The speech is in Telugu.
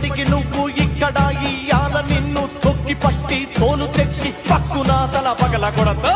ఇప్పటికి నువ్వు ఇక్కడ ఇయ్యాల నిన్ను తొక్కి పట్టి తోలు తెచ్చి పక్కున తల పగల కొడతా